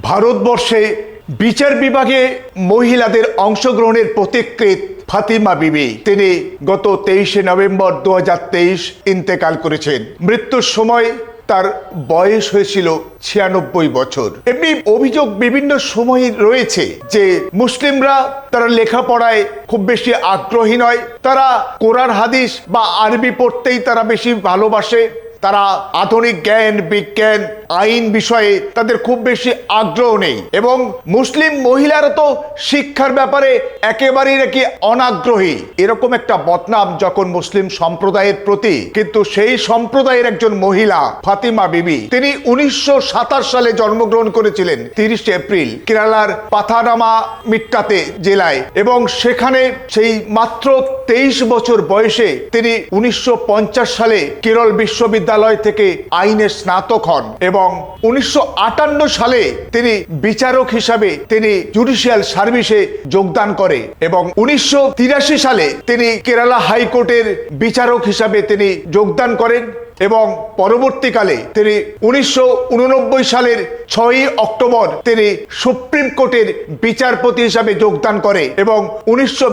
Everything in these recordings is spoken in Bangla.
ভারতবর্ষে বিচার বিভাগে মহিলাদের অংশগ্রহণের প্রতিকৃত ফাতিমা বিবি। তিনি গত তেইশে নভেম্বর দু হাজার তেইশ ইন্তেকাল করেছেন। মৃত্যুর সময় তার বয়স হয়েছিল ছিয়ানব্বই বছর। এমনি অভিযোগ বিভিন্ন সময়ে রয়েছে যে মুসলিমরা তারা লেখাপড়ায় খুব বেশি আগ্রহী নয়। তারা কোরআন, হাদিস বা আরবি পড়তেই তারা বেশি ভালোবাসে। তারা আধুনিক জ্ঞান, বিজ্ঞান, আইন বিষয়ে তাদের খুব বেশি আগ্রহ নেই। এবং মুসলিম মহিলারা তো শিক্ষার ব্যাপারে একেবারেই নাকি অনাগ্রহী। এরকম একটা বদনাম যখন মুসলিম সম্প্রদায়ের প্রতি, কিন্তু সেই সম্প্রদায়ের একজন মহিলা, ফাতিমা বিবি, তিনি উনিশশো সাতাশ সালে জন্মগ্রহণ করেছিলেন, তিরিশে এপ্রিল, কেরালার পাথানামা মিট্টাতে জেলায়। এবং সেখানে সেই মাত্র তেইশ বছর বয়সে তিনি উনিশশো পঞ্চাশ সালে কেরল বিশ্ববিদ্যালয় থেকে আইনের স্নাতক হন এবং উনিশশো আটান্ন সালে তিনি বিচারক হিসাবে তিনি জুডিশিয়াল সার্ভিসে যোগদান করে এবং উনিশশো তিরাশি সালে তিনি কেরালা হাইকোর্টের বিচারক হিসাবে তিনি যোগদান করেন। এবং পরবর্তীকালে তিনি উনিশশো উননব্বই সালের ছয়ই অক্টোবর তিনি সুপ্রিম কোর্টের বিচারপতি হিসাবে যোগদান করে এবং উনিশশো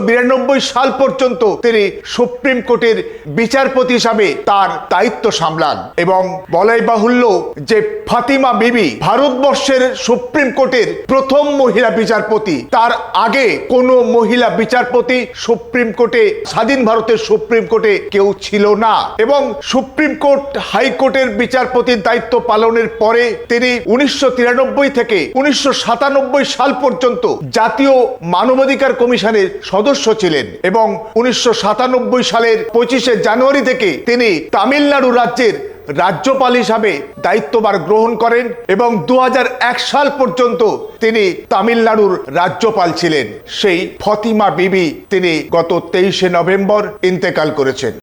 সাল পর্যন্ত তিনি সুপ্রিম কোর্টের বিচারপতি হিসাবে তার দায়িত্ব সামলান এবং বলাই বাহুল্য যে ফাতিমা বিবি ভারতবর্ষের সুপ্রিম কোর্টের প্রথম মহিলা বিচারপতি, তার আগে কোনো মহিলা বিচারপতি সুপ্রিম কোর্টে, স্বাধীন ভারতের সুপ্রিম কোর্টে কেউ ছিল না এবং সুপ্রিম কোর্ট হাইকোর্টের বিচারপতির দায়িত্ব পালনের পরে তিনি উনিশশো তিরানব্বই থেকে উনিশশো সাতানব্বই সাল পর্যন্ত জাতীয় মানবাধিকার কমিশনের সদস্য ছিলেন এবং উনিশশো সাতানব্বই সালের পঁচিশে জানুয়ারি থেকে তিনি তামিলনাড়ু রাজ্যের রাজ্যপাল হিসাবে দায়িত্বভার গ্রহণ করেন এবং দু হাজার এক সাল পর্যন্ত তিনি তামিলনাড়ুর রাজ্যপাল ছিলেন। সেই ফতিমা বিবি তিনি গত তেইশে নভেম্বর ইন্তেকাল করেছেন।